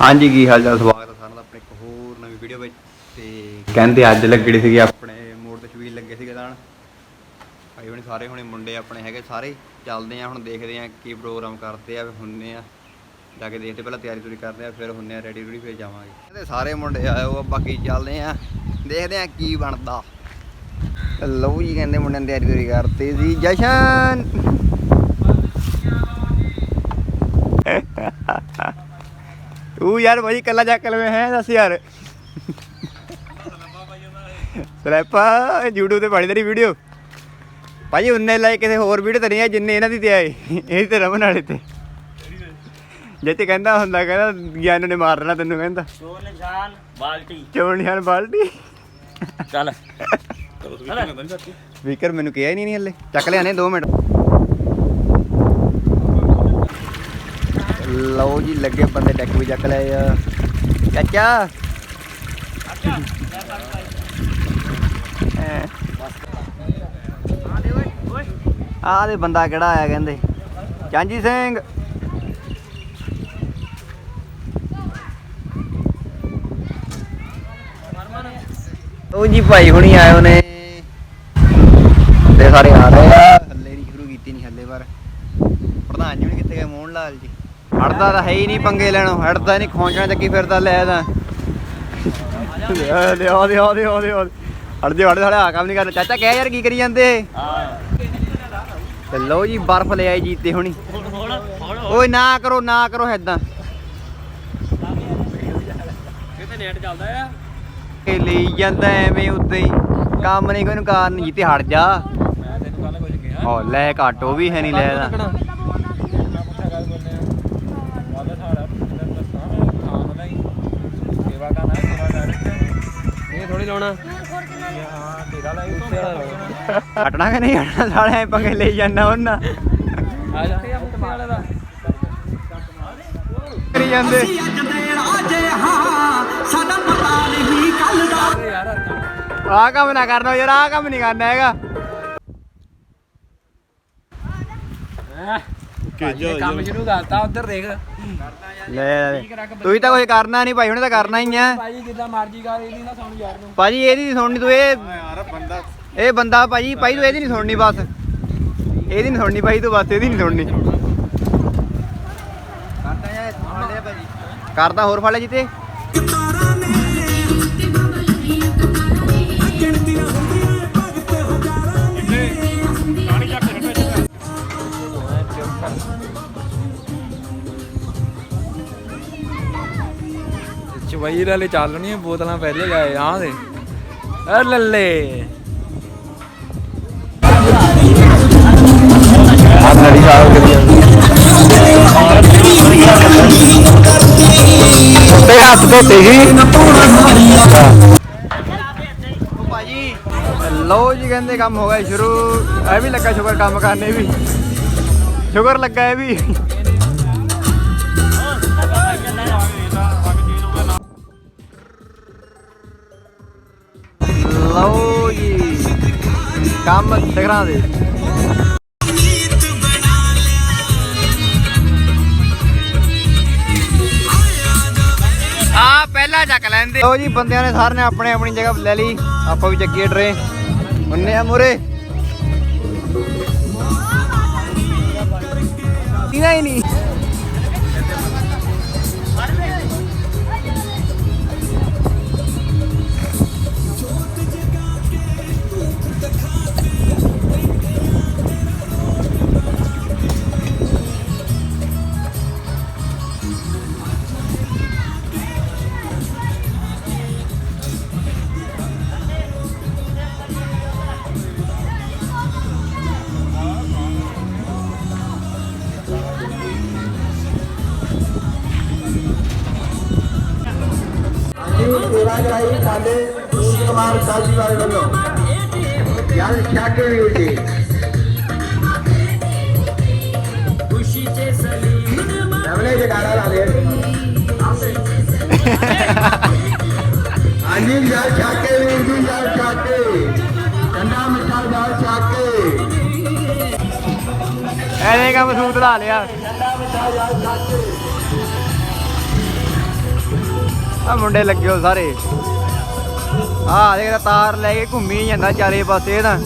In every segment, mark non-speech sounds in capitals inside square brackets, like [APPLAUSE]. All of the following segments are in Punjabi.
ਹਾਂਜੀ, ਕੀ ਹਾਲ ਚਾਲ? ਸਵਾਗਤ ਹੈ ਸਾਰਿਆਂ ਦਾ ਆਪਣੇ ਇੱਕ ਹੋਰ ਨਵੀਂ ਵੀਡੀਓ ਵਿੱਚ। ਤੇ ਕਹਿੰਦੇ ਅੱਜ ਲੱਗੜੀ ਸੀਗੀ ਆਪਣੇ ਮੋੜ ਤੇ ਛਬੀਲ ਲੱਗੇ ਸੀਗੇ ਤਾਂ ਭਾਈ ਹੁਣੇ ਸਾਰੇ ਹੁਣੇ ਮੁੰਡੇ ਆਪਣੇ ਹੈਗੇ ਸਾਰੇ। ਚੱਲਦੇ ਆ, ਹੁਣ ਦੇਖਦੇ ਆ ਕੀ ਪ੍ਰੋਗਰਾਮ ਕਰਦੇ ਆ ਫਿਰ ਹੁੰਨੇ ਆ। ਜਾ ਕੇ ਦੇਖਦੇ, ਪਹਿਲਾਂ ਤਿਆਰੀ ਤੁਰੀ ਕਰਦੇ ਆ, ਫਿਰ ਹੁੰਨੇ ਆ ਰੈਡੀ ਰੂਡੀ ਫਿਰ ਜਾਵਾਂਗੇ। ਕਹਿੰਦੇ ਸਾਰੇ ਮੁੰਡੇ ਆਏ ਉਹ ਬਾਕੀ ਚੱਲਦੇ ਆ। ਦੇਖਦੇ ਆ ਕੀ ਬਣਦਾ। ਲਓ ਜੀ, ਕਹਿੰਦੇ ਮੁੰਡਿਆਂ ਨੇ ਤਿਆਰੀ ਤੁਰੀ ਕਰਤੀ ਸੀ ਜਸ਼ਨ। ਤੂੰ ਯਾਰ ਭਾਈ ਕੱਲਾ ਜਾ ਕਲਵੇਂ ਹੈ ਦੱਸ ਯਾਰ। ਸਲੈਪਾ YouTube ਤੇ ਪਾੜੀ ਤੇਰੀ ਵੀਡੀਓ ਭਾਈ ਉਨੇ ਲਾਈਕ ਕਿਸੇ ਹੋਰ ਵੀਡੀਓ ਤੇ ਨਹੀਂ ਆ ਜਿੰਨੇ ਇਹਨਾਂ ਦੀ ਤੇ ਆਏ। ਇਹ ਤੇ ਰਮਨ ਵਾਲੇ ਤੇ। ਜੇ ਤੇ ਕਹਿੰਦਾ ਹੁੰਦਾ ਕਹਿੰਦਾ ਗਿਆਨ ਨੇ ਮਾਰ ਲੈਣਾ ਤੈਨੂੰ ਕਹਿੰਦਾ। ਚੋਰ ਨਿਸ਼ਾਨ ਬਾਲਟੀ। ਚੋਣ ਨਿਸ਼ਾਨ ਬਾਲਟੀ। ਚੱਲ। ਸਪੀਕਰ ਮੈਨੂੰ ਕਿਹਾ ਹੀ ਨਹੀਂ ਹਲੇ। ਚੱਕ ਲਿਆ ਨੇ 2 ਮਿੰਟ। ਲਓ ਜੀ, ਲੱਗੇ ਬੰਦੇ ਡੈਕ ਵੀ ਚੱਕ ਲਏ ਆ। ਚਾਚਾ। ਹੈਂ। ਆਹ ਦੇ ਬੰਦਾ ਕਿਹੜਾ ਆਇਆ ਕਹਿੰਦੇ। ਚਾਂਜੀ ਸਿੰਘ। ਉਹ ਜੀ, ਭਾਈ ਹੁਣੀ ਆਏ ਨੇ ਤੇ ਸਾਰੇ ਆ ਰਹੇ ਆ। ਹੱਲੇ ਨਹੀਂ ਸ਼ੁਰੂ ਕੀਤੀ ਨਹੀਂ ਹੱਲੇ ਪਰ ਪ੍ਰਧਾਨ ਜੀ ਕਿੱਥੇ ਗਏ? ਮੋਹਨ ਲਾਲ ਜੀ। ਹੜਦਾ ਤਾਂ ਹੈ ਹੀ ਨਹੀਂ ਪੰਗੇ ਲੈਣੋਂ ਹੜਦਾ ਨਹੀਂ ਖੋਂਚਣਾ ਚੱਕੀ ਫਿਰਦਾ ਲੈ ਤਾਂ। ਲਿਆ ਲਿਆ ਲਿਆ ਲਿਆ। ਲਿਆ ਹੜ ਦੇ ਹੜ ਕੰਮ ਨਹੀਂ ਕਰਨਾ। ਚਾਚਾ ਕਹਿ ਯਾਰ ਕੀ ਕਰੀ ਜਾਂਦੇ? ਹਾਂ ਤੇ ਲਓ ਜੀ ਬਰਫ਼ ਲੈ ਆਈ ਜੀਤੇ ਹੁਣੀ। ਓਏ ਨਾ ਕਰੋ ਨਾ ਕਰੋ ਐਦਾਂ ਕਿਤੇ ਨੈਟ ਚੱਲਦਾ ਆ? ਲਈ ਜਾਂਦਾ ਐਵੇਂ ਉੱਤੇ ਹੀ। ਕੰਮ ਨਹੀਂ ਕੋਈ ਨੂੰ ਕਾਰਨ ਜੀਤੇ ਹਟ ਜਾ। ਮੈਂ ਤੈਨੂੰ ਕੱਲ ਕੁਝ ਕਿਹਾ। ਹੋ ਲੈ ਘੱਟ ਵੀ ਹੈ ਨਹੀਂ ਲੈ ਥੋੜੀ ਲਾਉਣਾ? ਹਟਣਾ ਕਿ ਨਹੀਂ? ਹਟਣਾ ਸਾਲੇ ਐਂ ਪੰਗੇ ਲਈ ਜਾਂਦਾ ਉਹਨਾਂ। ਆ ਜਾ। ਕਰੀ ਜਾਂਦੇ। ਆਹ ਕੰਮ ਨਾ ਕਰਨਾ ਯਾਰ ਆਹ ਕੰਮ ਨਹੀਂ ਕਰਨਾ ਹੈਗਾ। ਇਹ ਕੰਮ ਸ਼ੁਰੂ ਕਰਤਾ ਉਧਰ ਦੇਖ। ਲੈ ਤੂੰ ਤਾਂ ਕੁਝ ਕਰਨਾ ਨਹੀਂ ਭਾਈ ਉਹਨੇ ਤਾਂ ਕਰਨਾ ਹੀ ਆ। ਭਾਈ ਜਿੱਦਾਂ ਮਰਜ਼ੀ ਕਰ ਇਹਦੀ ਨਾ ਸੁਣ ਯਾਰ ਨੂੰ। ਭਾਜੀ ਇਹਦੀ ਨਹੀਂ ਸੁਣਨੀ ਤੂੰ ਇਹ ਯਾਰ ਬੰਦਾ ਇਹ ਬੰਦਾ ਭਾਜੀ ਭਾਈ ਤੂੰ ਇਹਦੀ ਨਹੀਂ ਸੁਣਨੀ ਬਸ। ਇਹਦੀ ਨਹੀਂ ਸੁਣਨੀ ਭਾਈ ਤੂੰ ਬਸ ਇਹਦੀ ਨਹੀਂ ਸੁਣਨੀ। ਕਰਦਾ ਯਾਰ ਫਾੜੇ ਭਾਜੀ। ਕਰਦਾ ਜਿੱਤੇ ਚਵਾਈ ਵਾਲੇ ਚੱਲਣੀਆਂ ਬੋਤਲਾਂ ਪਹਿਲੇ ਗਏ ਆਹ ਦੇ ਅਰ ਲੱਲੇ। ਆਹ ਨੜੀ ਸਾਲ ਕਰੀ ਤੇ ਹੱਥ ਧੋਤੇ ਸੀ। ਭਾਜੀ ਲਓ ਜੀ ਕਹਿੰਦੇ ਕੰਮ ਹੋ ਗਿਆ ਸ਼ੁਰੂ। ਇਹ ਵੀ ਲੱਗਾ ਸ਼ੁਕਰ ਕੰਮ ਕਰਨੇ ਵੀ। ਸ਼ੁਕਰ ਲੱਗਾ ਇਹ ਵੀ। ਕੰਮ ਦਿਖਣਾ ਦੇ। ਆ ਪਹਿਲਾਂ ਚੱਕ ਲੈਂਦੇ। ਲਓ ਜੀ ਬੰਦਿਆਂ ਨੇ ਸਾਰਿਆਂ ਨੇ ਆਪਣੇ ਆਪਣੀ ਜਗ੍ਹਾ ਲੈ ਲਈ। ਆਪਾਂ ਵੀ ਚੱਕੀਏ ਟਰੇ ਉਹਨੇ ਆ ਮੁਰੇ ਕਿਨਾ ਹੀ ਨਹੀਂ। ਐਨੇ ਕੰਮ ਸੂਤ ਲਾ ਲਿਆ। ਆ ਮੁੰਡੇ ਲੱਗੇ ਹੋ ਸਾਰੇ। ਆ ਦੇਖ ਤਾਰ ਲੈ ਕੇ ਘੁੰਮੀ ਜਾਂਦਾ ਚਾਰੇ ਪਾਸੇ ਤਾਂ।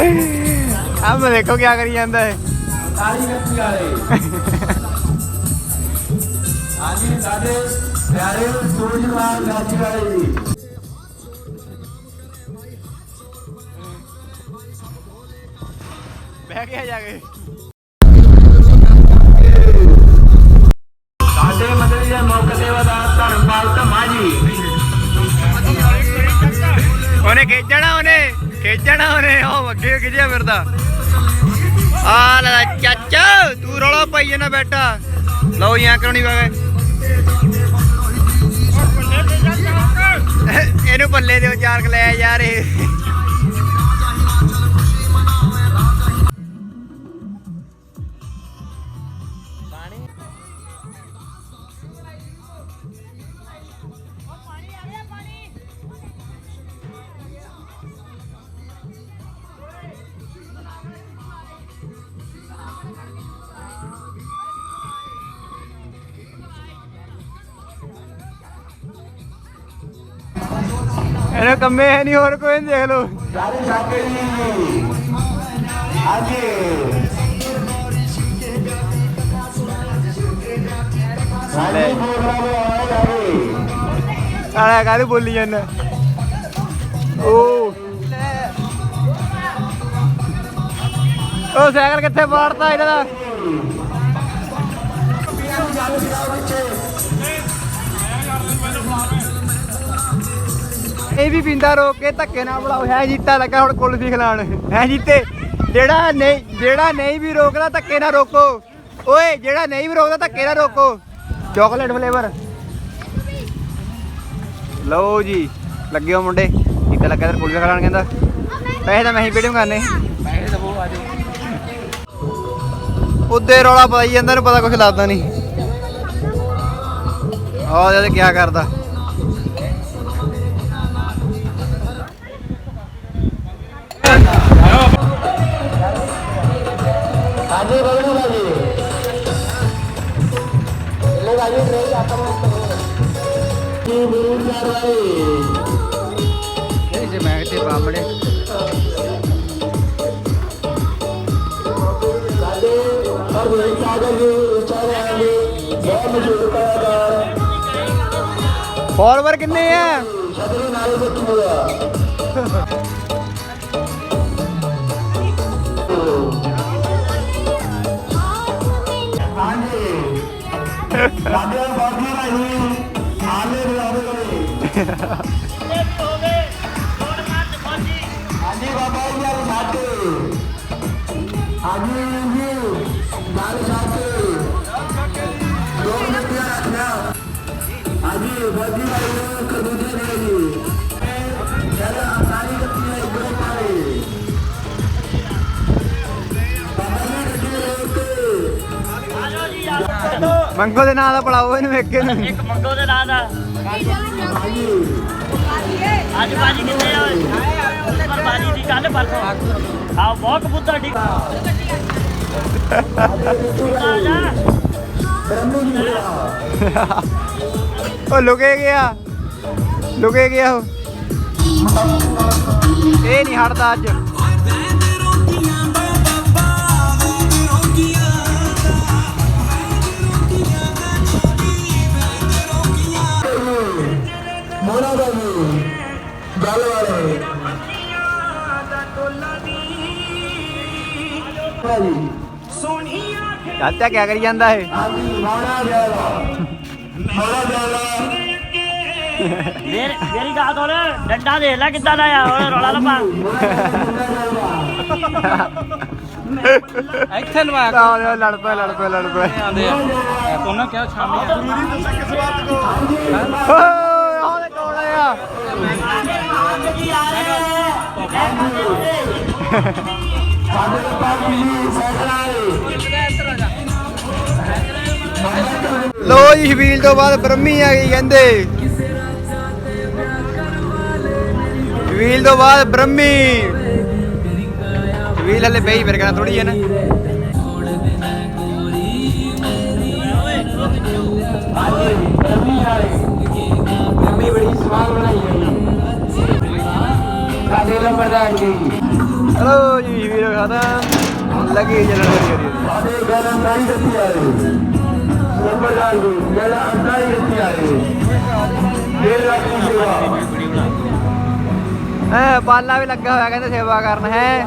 [LAUGHS] ਆ ਮੈਂ ਦੇਖੋ ਕੀ ਕਰੀ ਜਾਂਦਾ ਹੈ ਕਾਲੀ ਗੱਤੀ ਵਾਲੇ। ਹਾਂਜੀ ਸਾਡੇ ਪਿਆਰੇ ਸੂਰਜ ਕੁਮਾਰ ਗਾਜੀ ਵਾਲੇ ਜੀ। ਬਹਿ ਗਿਆ ਜਾ ਕੇ। ਸਾਡੇ ਮੰਦਿਰ ਦੇ ਮੁੱਖ ਸੇਵਾਦਾਰ ਧਰਮਪਾਲ ਧੰਮਾ ਜੀ। ਉਹਨੇ ਖੇਚਣਾ ਉਹਨੇ ਖੇਚਣਾ ਉਹਨੇ ਉਹ ਅੱਗੇ ਖਿਜਿਆ ਫਿਰਦਾ। ਆ ਲੈ ਚਾਚਾ ਤੂੰ ਰੌਲਾ ਪਾਈ ਜਾਂਦਾ ਬੈਠਾ। ਲਓ ਅੰਕਲ ਨਹੀਂ ਗਏ ਇਹਨੂੰ ਪੱਲੇ ਦਿਓ ਚਾਰ ਕੁ ਲੈ ਯਾਰ ਇਹ ਇਹਨੂੰ ਕੰਮੇ ਹੈ ਨਹੀਂ ਹੋਰ ਕੋਈ ਦੇਖ ਲਓ। ਸਾਰੇ ਛਾਕੇ ਜੀ। ਹਾਂਜੀ। ਜਾਵੇ ਸਾਲਾ ਕਾਹਦੇ ਬੋਲੀ ਜਾਂਦਾ? ਓ। ਉਹ ਸਾਈਕਲ ਕਿੱਥੇ ਮਾਰਤਾ ਇਹਨਾਂ ਦਾ? ਇਹ ਵੀ ਪਿੰਦਾ ਰੋਕ ਕੇ ਧੱਕੇ ਨਾਲ ਬੁਲਾਓ। ਹੈ ਜੀਤਾ ਲੱਗਾ ਹੁਣ ਕੁਲਫੀ ਖਿਲਾਣ। ਹੈ ਜੀਤੇ, ਜਿਹੜਾ ਨਹੀਂ ਜਿਹੜਾ ਨਹੀਂ ਵੀ ਰੋਕਦਾ ਧੱਕੇ ਨਾਲ ਰੋਕੋ। ਓਏ, ਜਿਹੜਾ ਨਹੀਂ ਵੀ ਰੋਕਦਾ ਧੱਕੇ ਨਾਲ ਰੋਕੋ। ਚਾਕਲੇਟ ਫਲੇਵਰ ਲਓ ਜੀ, ਲੱਗੇ ਹੋ ਮੁੰਡੇ। ਇੱਥੇ ਲੱਗਾ ਤੇ ਕੁਲਫੀ ਖਿਲਾਣ ਕਹਿੰਦਾ। ਪੈਸੇ ਤਾਂ ਮੈਂ ਹੀ ਵੀਡੀਓ ਕਰਨੇ। ਪੈਸੇ ਦਵੋ ਆ ਜਾਓ ਉੱਦੇ ਰੌਲਾ ਪਾਈ ਜਾਂਦਾ ਨੂੰ ਪਤਾ ਕੁਝ ਲੱਗਦਾ ਨਹੀਂ। ਆਹ ਜਦ ਕੀ ਕਰਦਾ। ਕਲਾਕਾਰ ਫਾਲੋਅਰ ਕਿੰਨੇ ਆ? 大 [LAUGHS] 哥 ਮੰਗੋ ਦੇ ਨਾਂ ਦਾ ਪੜਾਓ ਇਹਨੂੰ ਇੱਕ ਇਹਨੂੰ। ਇੱਕ ਮੰਗੋ ਦੇ ਨਾਂ ਦਾ। ਅੱਜ ਬਾਜੀ ਕਿੱਥੇ ਆ? ਓਏ ਪਰ ਬਾਜੀ ਦੀ ਕੱਲ ਪਰਸੋਂ। ਆ ਬਹੁਤ ਕਬੂਤਰ ਠੀਕ ਉਹ ਲੁਕੇ ਗਿਆ। ਲੁਕੇ ਗਿਆ ਉਹ। ਇਹ ਨਹੀਂ ਹਟਦਾ ਅੱਜ। ਮੋਨਾ ਦਾ ਜੀ ਗੱਲ ਵਾਲੇ ਭਾਈ ਚਾਚਾ ਕੀ ਕਰੀ ਜਾਂਦਾ ਇਹ? ਹਾਂਜੀ ਮੋਨਾ ਜਾਲਾ ਮੋਨਾ ਜਾਲਾ ਮੇਰੀ ਮੇਰੀ ਗੱਲ ਸੁਣ ਡੰਡਾ ਦੇਖ ਲੈ ਕਿੱਦਾਂ ਦਾ ਆ ਓਏ ਰੌਲਾ ਨਾ ਪਾ। ਇੱਥੇ ਲਵਾ ਆਹ ਲੜ ਪਏ ਲੜ ਪਏ ਲੜ ਪਏ। ਆਂਦੇ ਆ। ਉਹਨਾਂ ਕਿਹਾ ਸ਼ਾਮੀ ਆ ਓਏ ਉਹਦੇ ਕੋਲ ਆ ਸਾਡੇ ਪਾਪੀ ਜੀ ਸੈਕਟਰੀ ਲੋ ਜੀ ਸ਼ਬੀਲ ਤੋਂ ਬਾਅਦ ਬ੍ਰਹਮੀ ਆ ਗਈ ਕਹਿੰਦੇ। ਸ਼ਬੀਲ ਤੋਂ ਬਾਅਦ ਬ੍ਰਹਮੀ। ਸ਼ਬੀਲ ਹਲੇ ਬਈ ਫਿਰ ਕਹਿੰਦਾ ਥੋੜੀ ਹੈ ਨਾ। ਸਵਾਦ ਬਣਾਈਏ ਸਾਡੇ ਲੋ ਪ੍ਰਧਾਨ ਜੀ ਹਲੋ ਜੀ ਵੀਰੋ ਖਾਦਾ ਲੱਗੇ ਜਲਣ ਵਾਲੀ ਹੋ ਸਾਡੇ ਗਾਣਾ ਨਹੀਂ ਦਿੱਤੀ ਆ ਰਹੀ ਪ੍ਰਧਾਨ ਜੀ। ਮੇਰਾ ਅੰਦਾ ਵੀ ਲੱਗਾ ਹੋਇਆ ਕਹਿੰਦੇ ਸੇਵਾ। ਕਰਨ ਹੈ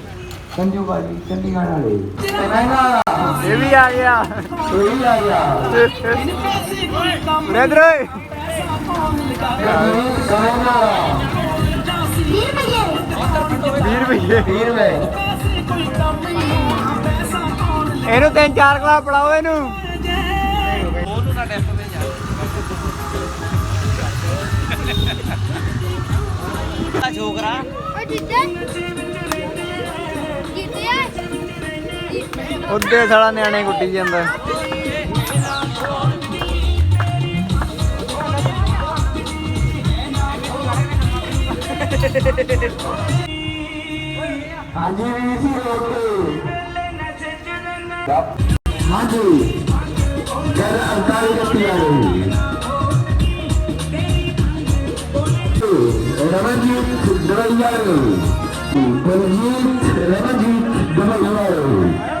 ਸੰਜੂ ਬਾਜੀ ਚੰਡੀਗੜ੍ਹ ਵਾਲੇ ਮਹਿੰਗਾ ਇਹ ਵੀ ਆ ਗਿਆ। ਉਹੀ ਆ ਗਿਆ। ਨੇਦਰ। ਓਏ ਗਾਇਨਾ 20 ਰੁਪਏ। 20 ਰੁਪਏ ਇਹਨੂੰ ਤਿੰਨ ਚਾਰ ਕਲਾ ਪੜਾਓ ਇਹਨੂੰ। ਆ ਛੋਕਰਾ ਓ ਜਿੱਤੇ ਉੱਦੇ ਸਾਲਾ ਨਿਆਣੇ ਕੁੱਟੀ ਜਾਂਦਾ। ਹਾਂਜੀ ਵੀ ਸੀ ਰੋਕੇ ਹਾਂਜੀ। ਜਦ ਅੰਕਾਰੀ ਰੱਖੀ ਆ ਰਹੀ ਰਮਨਜੀਤ ਦਵਾਈਆ ਬਲਜੀਤ ਰਮਨਜੀਤ ਦਵਾਈਆ ਹਾਂਜੀ ਹਾਂਜੀ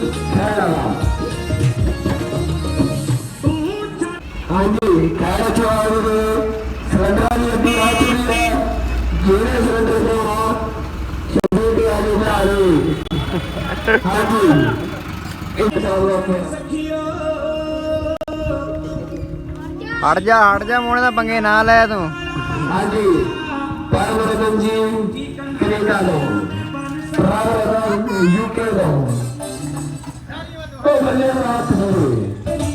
ಒಂದು ಕಾರ್ಯಾಚರಣೆ ಸಂಕ್ರಾಂತಿಯನ್ನು ಆಚರಿಸಿದ ಜೀವನ ಸಂತೋಷವನ್ನು ಸಭ್ಯತೆ ಆಗಿದ್ದಾರೆ ಹಾಗೂ हट जा हट जा मोड़े पंगे ना लाया तू हाँ जी पार्वतम जी कनेडा लो पार्वतम यूके लो ओ भले रात हो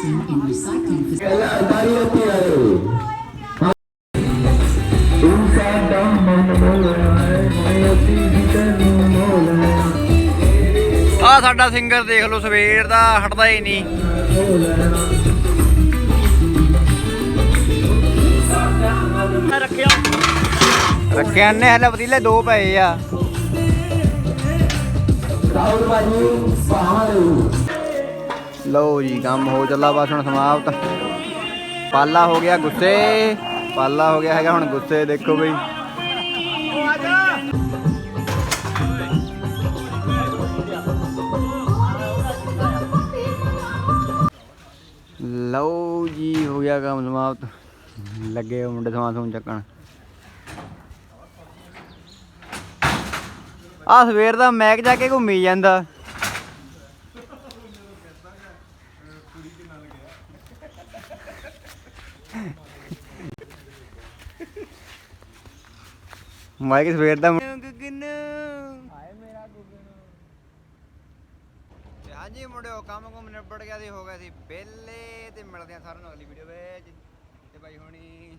Processing ਆ ਸਾਡਾ ਸਿੰਗਰ ਦੇਖ ਲਓ, ਸਵੇਰ ਦਾ ਹਟਦਾ ਹੀ ਨਹੀਂ। ਰੱਖਿਆ ਰੱਖਿਆ ਨੇ ਹਲੇ ਪਤੀਲੇ ਦੋ ਪਏ ਆ। ਰਾਹੁਲ ਬਾਜੀ ਸਵਾਹਾਂ ਲਓ ਜੀ, ਕੰਮ ਹੋ ਚੱਲਾ ਬਸ ਹੁਣ ਸਮਾਪਤ। ਪਾਲਾ ਹੋ ਗਿਆ ਗੁੱਸੇ। ਪਾਲਾ ਹੋ ਗਿਆ ਹੈਗਾ ਹੁਣ ਗੁੱਸੇ, ਦੇਖੋ ਬਈ। ਲਓ ਜੀ, ਹੋ ਗਿਆ ਕੰਮ ਸਮਾਪਤ। ਲੱਗੇ ਹੋਏ ਮੁੰਡੇ ਸਮਾਨ ਸਮੂਨ ਚੱਕਣ। ਆ ਸਵੇਰ ਦਾ ਮੈਕ ਜਾ ਕੇ ਘੁੰਮੀ ਜਾਂਦਾ। ਮਾਈਕ ਸਵੇਰ ਦਾ ਗੁੱਗਨ ਹਾਏ ਮੇਰਾ ਗੁੱਗਨ ਤੇ ਹਾਂਜੀ ਮੁੰਡਿਓ ਕੰਮ ਕੁਮ ਨਿਬੜ ਗਿਆ ਤੇ ਹੋ ਗਿਆ ਸੀ ਬੇਲੇ ਤੇ ਮਿਲਦੇ ਆ ਸਾਰਿਆਂ ਨੂੰ ਅਗਲੀ ਵੀਡੀਓ ਵਿੱਚ। ਤੇ ਬਾਈ ਹੁਣੀ।